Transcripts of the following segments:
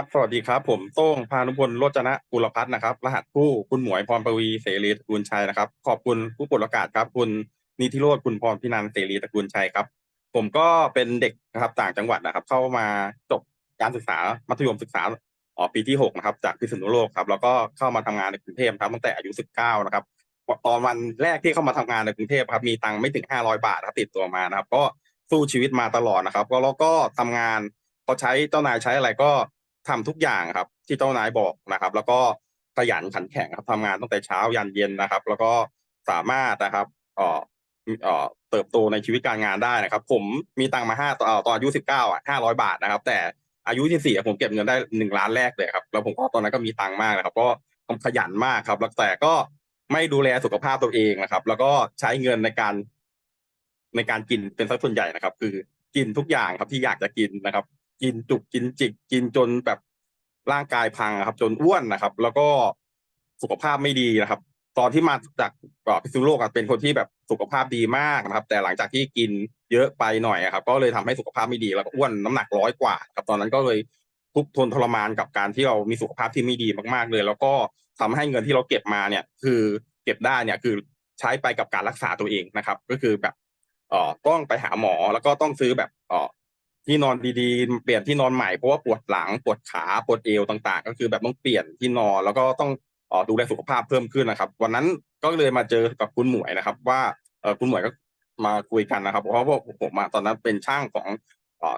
ับสวัสดีครับ ผมโต้งพานุพลโรจนะกุลพัฒน์นะครับ รหัสผู้คุณหมวยพรประวีเสรีตระกูลชัยนะครับ ขอบคุณผู้ปลดประกาศครับ คุณนิติโรธคุณพรพินันเสรีตระกูลชัยครับ ผมก็เป็นเด็กนะครับต่างจังหวัดนะครับ เข้ามาจบการศึกษามัธยมศึกษาอ๋อปีที่หกนะครับ จากพิษณุโลกครับ แล้วก็เข้ามาทำงานในกรุงเทพครับตั้งแต่อายุสิบเก้านะครับตอนวันแรกที่เข้ามาทำงานในกรุงเทพครับมีตังค์ไม่ถึงห้าร้อยบาทครับติดตัวมานะครับ ก็สู้ชีวิตมาตลอดนะครับ ก็แล้วก็ทำงานพอใช้เจ้านายใช้อะไรก็ ทำทุกอย่างครับ ที่เจ้านายบอกนะครับ แล้วก็ขยันขันแข็งครับทำงานตั้งแต่เช้ายันเย็นนะครับ แล้วก็สามารถนะครับเอ่อเอ่อเติบโตในชีวิตการงานได้นะครับ ผมมีตังมาห้าตอนตอนอายุสิบเก้าอะห้าร้อยบาทนะครับ แต่อายุที่สี่ผมเก็บเงินได้หนึ่งล้านแรกเลยครับแล้วผมก็ตอนนั้นก็มีตังมากนะครับ ก็ผมขยันมากครับแล้วแต่ก็ไม่ดูแลสุขภาพตัวเองนะครับ แล้วก็ใช้เงินในการในการกินเป็นสักส่วนใหญ่นะครับ คือกินทุกอย่างครับที่อยากจะกินนะครับ กินจุกกินจิกกินจนแบบร่างกายพังครับ จนอ้วนนะครับ แล้วก็สุขภาพไม่ดีนะครับ ตอนที่มาจากเอ่อพิษณุโลกอะเป็นคนที่แบบสุขภาพดีมากนะครับ แต่หลังจากที่กินเยอะไปหน่อยอะครับ ก็เลยทำให้สุขภาพไม่ดีแล้วก็อ้วนน้ำหนักร้อยกว่าครับตอนนั้นก็เลยทุกทนทรมานกับการที่เรามีสุขภาพที่ไม่ดีมากๆเลย แล้วก็ทำให้เงินที่เราเก็บมาเนี่ย คือเก็บได้เนี่ยคือใช้ไปกับการรักษาตัวเองนะครับ ก็คือแบบเอ่อต้องไปหาหมอแล้วก็ต้องซื้อแบบเอ่อ ที่นอนดีๆ เปลี่ยนที่นอนใหม่เพราะว่าปวดหลังปวดขาปวดเอวต่างๆ ก็คือแบบต้องเปลี่ยนที่นอนแล้วก็ต้องออดูแลสุขภาพเพิ่มขึ้นนะครับ วันนั้นก็เลยมาเจอกับคุณหมวยนะครับ ว่าเออคุณหมวยก็มาคุยกันนะครับ เพราะว่าผมตอนนั้นเป็นช่างของ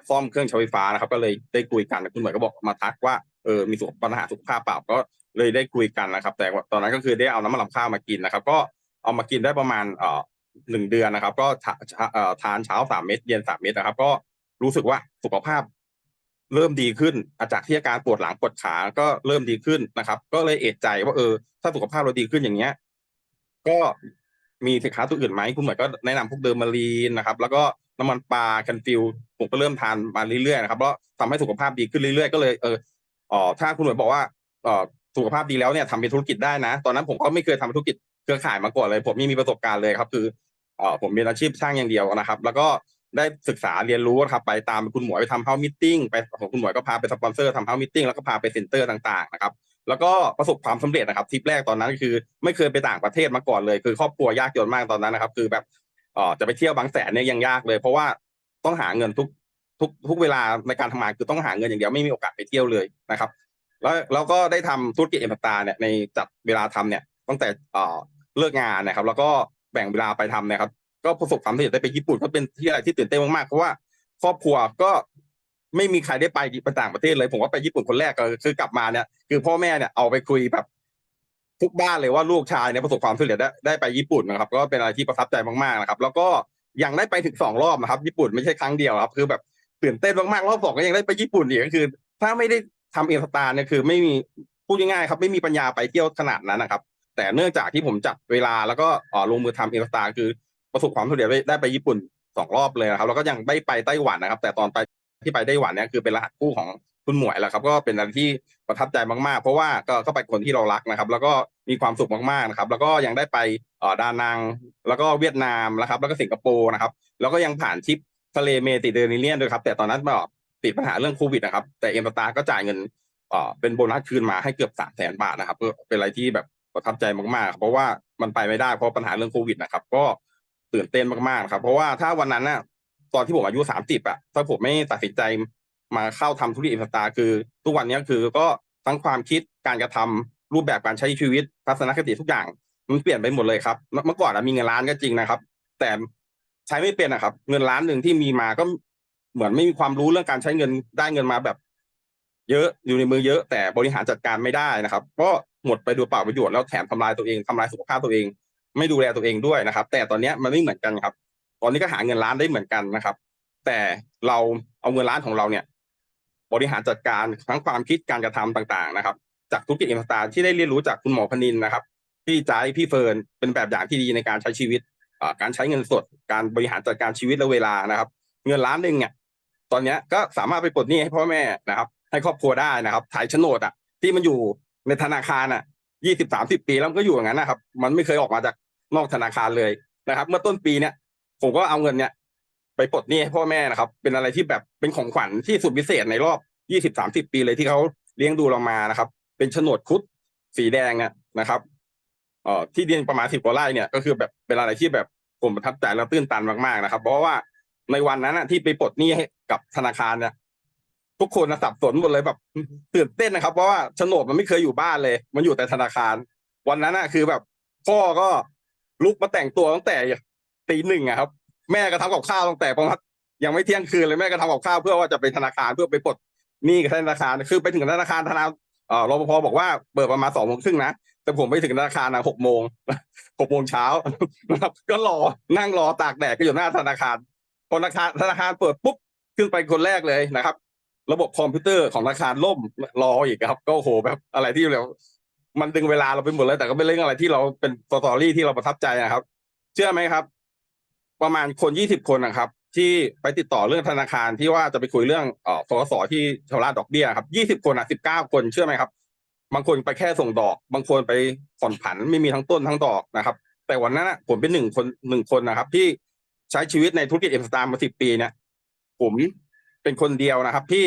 ซ่อมเครื่องใช้ไฟฟ้านะครับ ก็เลยได้คุยกันคุณหมวยก็บอกมาทักว่าเออมีสุขปัญหาสุขภาพเปล่าก็เลยได้คุยกันนะครับ แต่ตอนนั้นก็คือได้เอาน้ำมันลำข้าวมากินนะครับ ก็เอามากินได้ประมาณเอ่อหนึ่งเดือนนะครับ ก็ทานเช้าสามเม็ดเย็นสามเม็ดนะครับ ก็ รู้สึกว่าสุขภาพเริ่มดีขึ้นอาจากที่อาการปวดหลังปวดขาก็เริ่มดีขึ้นนะครับ ก็เลยเอะใจว่าเออ ถ้าสุขภาพเราดีขึ้นอย่างเงี้ย ก็มีสินค้าตัวอื่นไหมคุณหมวยก็แนะนำพวกเดอร์มาลีนนะครับ แล้วก็น้ำมันปลาคันฟิลผมก็เริ่มทานมาเรื่อยๆนะครับแล้วทำให้สุขภาพดีขึ้นเรื่อยๆก็เลยเอออ๋อถ้าคุณหมวยบอกว่าเออสุขภาพดีแล้วเนี่ยทำเป็นธุรกิจได้นะ ตอนนั้นผมก็ไม่เคยทำธุรกิจเครือข่ายมาก่อนเลย ผมไม่มีประสบการณ์เลยครับ คือเอ่อผมเป็นอาชีพช่างอย่างเดียวนะครับ แล้วก็ ได้ศึกษาเรียนรู้ครับไปตามคุณหมวยไปทำเฮามิทติ้งไปของคุณหมวยก็พาไปสปอนเซอร์ทำเฮามิทติ้งแล้วก็พาไปเซ็นเตอร์ต่างๆนะครับแล้วก็ประสบความสำเร็จนะครับทริปแรกตอนนั้นคือ ไม่เคยไปต่างประเทศมาก่อนเลย คือครอบครัวยากจนมากตอนนั้นนะครับ คือแบบเอ่อจะไปเที่ยวบางแสนเนี่ยยังยากเลย เพราะว่าต้องหาเงินทุกทุกทุกเวลาในการทำงานคือต้องหาเงินอย่างเดียวไม่มีโอกาสไปเที่ยวเลยนะครับ แล้วเราก็ได้ทำธุรกิจเอ็มตาเนี่ยในจัดเวลาทำเนี่ยตั้งแต่เออเลิกงานนะครับ แล้วก็แบ่งเวลาไปทำนะครับ ก็ประสบความสำเร็จได้ไปญี่ปุ่นก็เป็นที่อะไรที่ตื่นเต้นมากๆเพราะว่าครอบครัวก็ไม่มีใครได้ไปไปต่างประเทศเลย ผมว่าไปญี่ปุ่นคนแรกก็คือกลับมาเนี่ยคือพ่อแม่เนี่ยเอาไปคุยแบบทุกบ้านเลยว่าลูกชายเนี่ยประสบความสำเร็จได้ได้ไปญี่ปุ่นนะครับ ก็เป็นอะไรที่ประทับใจมากๆนะครับ แล้วก็ยังได้ไปถึงสองรอบนะครับ ญี่ปุ่นไม่ใช่ครั้งเดียวครับ คือแบบตื่นเต้นมากๆรอบสองก็ยังได้ไปญี่ปุ่นอีกก็คือ ถ้าไม่ได้ทำเอสตาร์เนี่ยคือ ไม่มีพูดง่ายๆครับ ไม่มีปัญญาไปเที่ยวขนาดนั้นนะครับ แต่เนื่องจากที่ผมจัดเวลาแล้วก็ลงมือทำเอสตาคือ ประสบความสำเร็จได้ไปญี่ปุ่นสองรอบเลยนะครับแล้วก็ยังได้ไปไต้หวันนะครับ แต่ตอนไปที่ไปไต้หวันเนี่ยคือเป็นรหัสคู่ของคุณหมวยแหละครับก็เป็นอะไรที่ประทับใจมากๆ เพราะว่าก็ก็ไปคนที่เรารักนะครับ แล้วก็มีความสุขมากๆนะครับ แล้วก็ยังได้ไปอ่อดานัง แล้วก็เวียดนามนะครับ แล้วก็สิงคโปร์นะครับ แล้วก็ยังผ่านทริปทะเลเมดิเตอร์เรเนียนด้วยครับ แต่ตอนนั้นแบบติดปัญหาเรื่องโควิดนะครับ แต่เอ็มตาก็จ่ายเงินเอ่เป็นโบนัสคืนมาให้เกือบสามแสนบาทนะครับก็เป็นอะไรที่แบบประทับใจมากๆ เพราะว่ามันไปไม่ได้เพราะปัญหาเรื่องโควิดนะครับ ก็ ตื่นเต้นมากๆครับ เพราะว่าถ้าวันนั้นน่ะ ตอนที่ผมอายุสามสิบอะถ้าผมไม่ตัดสินใจมาเข้าทำธุรกิจอิสตาคือ ทุกวันนี้คือก็ทั้งความคิดการกระทำรูปแบบการใช้ชีวิตทัศนคติทุกอย่าง มันเปลี่ยนไปหมดเลยครับ เมื่อก่อนมีเงินล้านก็จริงนะครับ แต่ใช้ไม่เป็นนะครับ เงินล้านหนึ่งที่มีมาก็เหมือนไม่มีความรู้เรื่องการใช้เงินได้เงินมาแบบ เยอะอยู่ในมือเยอะแต่บริหารจัดการไม่ได้นะครับก็หมดไปดูเปล่าประโยชน์แล้วแถมทำลายตัวเองทำลายสุขภาพตัวเอง ไม่ดูแลตัวเองด้วยนะครับ แต่ตอนนี้มันไม่เหมือนกันครับ ตอนนี้ก็หาเงินล้านได้เหมือนกันนะครับ แต่เราเอาเงินล้านของเราเนี่ย บริหารจัดการทั้งความคิดการกระทำต่าง ๆ นะครับ จากธุรกิจอินสตาที่ได้เรียนรู้จากคุณหมอพนินนะครับพี่ใจายพี่เฟิร์นเป็นแบบอย่างที่ดีในการใช้ชีวิตการใช้เงินสด การบริหารจัดการชีวิตและเวลานะครับ เงินล้านหนึ่งเนี่ยตอนนี้ก็สามารถไปปลดหนี้ให้พ่อแม่นะครับ ให้ครอบครัวได้นะครับถ่ายโฉนดอะที่มันอยู่ในธนาคารอะยี่สิบสามสิบปีแล้วก็อยู่อย่างนั้นนะครับ มันไม่เคยออกมาจาก นอกธนาคารเลยนะครับ เมื่อต้นปีเนี้ยผมก็เอาเงินเนี้ยไปปลดหนี้ให้พ่อแม่นะครับ เป็นอะไรที่แบบเป็นของขวัญที่สุดพิเศษในรอบยี่สิบสามสิบปีเลยที่เขาเลี้ยงดูเรามานะครับ เป็นโฉนดคุดสีแดงเนี่ยนะครับเอ่อที่ดินประมาณสิบกว่าไร่เนี่ยก็คือแบบเป็นอะไรที่แบบผมประทับใจและตื้นตันมากๆนะครับ เพราะว่าในวันนั้นนะที่ไปปลดหนี้ให้กับธนาคารเนี่ยทุกคนนะสับสนหมดเลยแบบตื่นเต้นนะครับเพราะว่าโฉนดมันไม่เคยอยู่บ้านเลย มันอยู่แต่ธนาคาร วันนั้นน่ะคือแบบพ่อก็ ลุกมาแต่งตัวตั้งแต่ตีหนึ่งอะครับ แม่ก็ทำกับข้าวตั้งแต่ประมาณยังไม่เที่ยงคืนเลยแม่ก็ทำกับข้าวเพื่อว่าจะไปธนาคารเพื่อไปปลดหนี้กับธนาคารคือไปถึงธนาคารธนาเอ่อรปภบอกว่าเปิดประมาณสองโมงครึ่งนะแต่ผมไปถึงธนาคารนะหกโมงหกโมงเช้านะครับก็รอนั่งรอตากแดดก็อยู่หน้าธนาคารพอธนาคารธนาคารเปิดปุ๊บขึ้นไปคนแรกเลยนะครับ ระบบคอมพิวเตอร์ของธนาคารล่มรออีกครับ ก็โอ้โหแบบอะไรที่แบบ มันดึงเวลาเราไปหมดเลยแต่ก็เป็นเรื่องอะไรที่เราเป็นสตอรี่ที่เราประทับใจนะครับ เชื่อไหมครับ ประมาณคนยี่สิบคนนะครับ ที่ไปติดต่อเรื่องธนาคารที่ว่าจะไปคุยเรื่องเอ่อฟกสที่ชำระดอกเบี้ยครับยี่สิบคนอะสิบเก้าคนเชื่อไหมครับ บางคนไปแค่ส่งดอก บางคนไปผ่อนผันไม่มีทั้งต้นทั้งดอกนะครับ แต่วันนั้นนะผมเป็นหนึ่งคนหนึ่งคนนะครับ ที่ใช้ชีวิตในธุรกิจเอ็มสตาร์มาสิบปีเนี่ยผมเป็นคนเดียวนะครับ ที่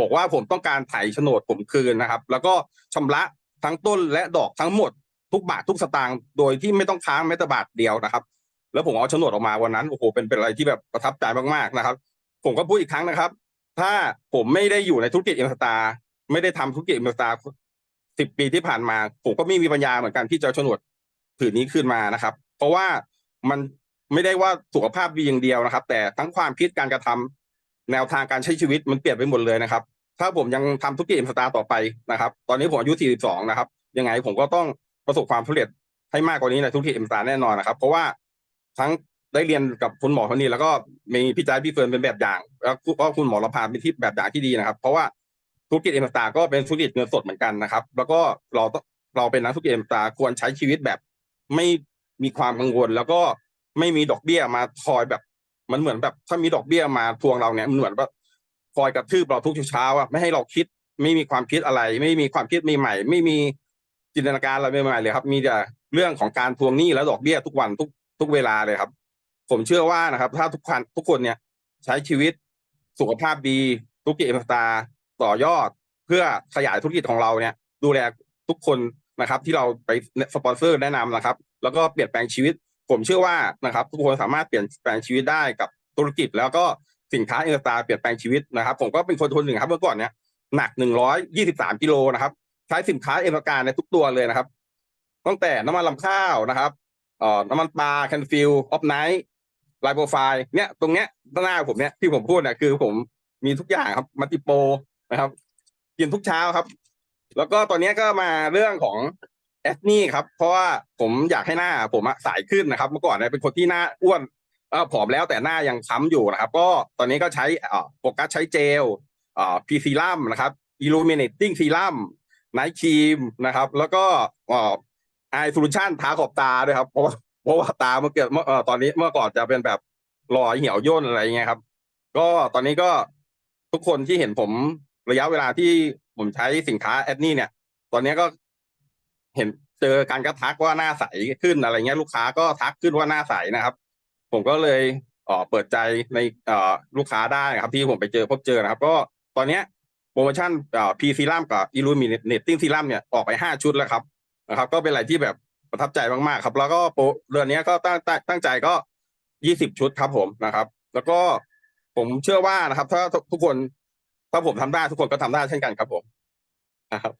บอกว่าผมต้องการไถ่โฉนดผมคืนนะครับ แล้วก็ชำระ ทั้งต้นและดอกทั้งหมดทุกบาททุกสตางค์โดยที่ไม่ต้องค้างแม้แต่บาทเดียวนะครับ แล้วผมเอาโฉนดออกมาวันนั้นโอ้โหเป็นเป็นอะไรที่แบบประทับใจมากๆนะครับ ผมก็พูดอีกครั้งนะครับ ถ้าผมไม่ได้อยู่ในธุรกิจเอ็มสตาร์ไม่ได้ทำธุรกิจเอ็มสตาร์สิบปีที่ผ่านมา ผมก็ไม่มีปัญญาเหมือนกันที่จะโฉนดผืนนี้ขึ้นมานะครับ เพราะว่ามันไม่ได้ว่าสุขภาพดีอย่างเดียวนะครับ แต่ทั้งความคิดการกระทำแนวทางการใช้ชีวิตมันเปลี่ยนไปหมดเลยนะครับ ถ้าผมยังทำธุรกิจเอ็มสตาร์ต่อไปนะครับ ตอนนี้ผมอายุ 42 นะครับ ยังไงผมก็ต้องประสบความสำเร็จให้มากกว่านี้ในธุรกิจเอ็มสตาร์แน่นอนนะครับ เพราะว่าทั้งได้เรียนกับคุณหมอคนนี้แล้วก็มีพี่จ๊ดพี่เฟิร์นเป็นแบบอย่าง แล้วก็คุณหมอระพาเป็นที่แบบอย่างที่ดีนะครับ เพราะว่าธุรกิจเอ็มสตาร์ก็เป็นธุรกิจเงินสดเหมือนกันนะครับ แล้วก็เราเราเป็นนักธุรกิจเอ็มสตาร์ควรใช้ชีวิตแบบ ไม่มีความกังวล แล้วก็ไม่มีดอกเบี้ยมาคอยแบบมันเหมือนแบบถ้ามีดอกเบี้ยมาทวงเราเนี่ยมันเหมือนแบบ คอยกระทืบเราทุกเช้าอะไม่ให้เราคิด ไม่มีความคิดอะไร ไม่มีความคิดใหม่ๆไม่มีจินตนาการอะไรใหม่ๆเลยครับ มีแต่เรื่องของการทวงหนี้และดอกเบี้ยทุกวันทุกทุกเวลาเลยครับ ผมเชื่อว่านะครับ ถ้าทุกคนทุกคนเนี่ยใช้ชีวิตสุขภาพดีธุรกิจเอ็มสตาต่อยอดเพื่อขยายธุรกิจของเราเนี่ย ดูแลทุกคนนะครับ ที่เราไปสปอนเซอร์แนะนำนะครับ แล้วก็เปลี่ยนแปลงชีวิต ผมเชื่อว่านะครับ ทุกคนสามารถเปลี่ยนแปลงชีวิตได้กับธุรกิจแล้วก็ สินค้าเอ็มสตาร์เปลี่ยนแปลงชีวิตนะครับ ผมก็เป็นคนคนหนึ่งครับเมื่อก่อนเนี่ยหนักหนึ่งร้อยยี่สิบสามกิโลนะครับ ใช้สินค้าเอ็มสตาร์ในทุกตัวเลยนะครับ ตั้งแต่น้ำมันลำข้าวนะครับเอ่อน้ำมันปลาแคนฟิลออฟไนท์ไลโปรไฟล์เนี่ยตรงเนี้ยหน้าผมเนี่ยที่ผมพูดเนี่ยคือผมมีทุกอย่างครับมัติโปนะครับกินทุกเช้าครับ แล้วก็ตอนนี้ก็มาเรื่องของแอสนี่ครับ เพราะว่าผมอยากให้หน้าผมอะใสขึ้นนะครับ เมื่อก่อนเนี่ยเป็นคนที่หน้าอ้วน เออผอมแล้วแต่หน้ายังค้ำอยู่นะครับ ก็ตอนนี้ก็ใช้อ่อโฟกัสใช้เจลอ่อพีซีรัมนะครับ illuminating serum ไนท์ครีมนะครับ แล้วก็อ่อไอโซลูชันทาขอบตาด้วยครับเพราะว่าเพราะว่าตาเมื่อเกิดเมื่อตอนนี้เมื่อก่อนจะเป็นแบบรอยเหี่ยวย่นอะไรเงี้ยครับ ก็ตอนนี้ก็ทุกคนที่เห็นผมระยะเวลาที่ผมใช้สินค้าแอดนี่เนี่ย ตอนนี้ก็เห็นเจอการกระทักว่าหน้าใสขึ้นอะไรเงี้ยลูกค้าก็ทักขึ้นว่าหน้าใสนะครับ ผมก็เลยเออเปิดใจในเออลูกค้าได้ครับที่ผมไปเจอพบเจอนะครับ ก็ตอนเนี้ยโปรโมชั่นเอ่อพีซีรัมกับอิลูมิเนตติ้งซีรัมเนี่ยออกไปห้าชุดแล้วครับนะครับ ก็เป็นอะไรที่แบบประทับใจมากๆครับ แล้วก็โปรเดือนนี้ก็ตั้งตั้งตั้งใจก็ยี่สิบชุดครับผมนะครับ แล้วก็ผมเชื่อว่านะครับ ถ้าทุกคนถ้าผมทำได้ทุกคนก็ทำได้เช่นกันครับผมนะครับ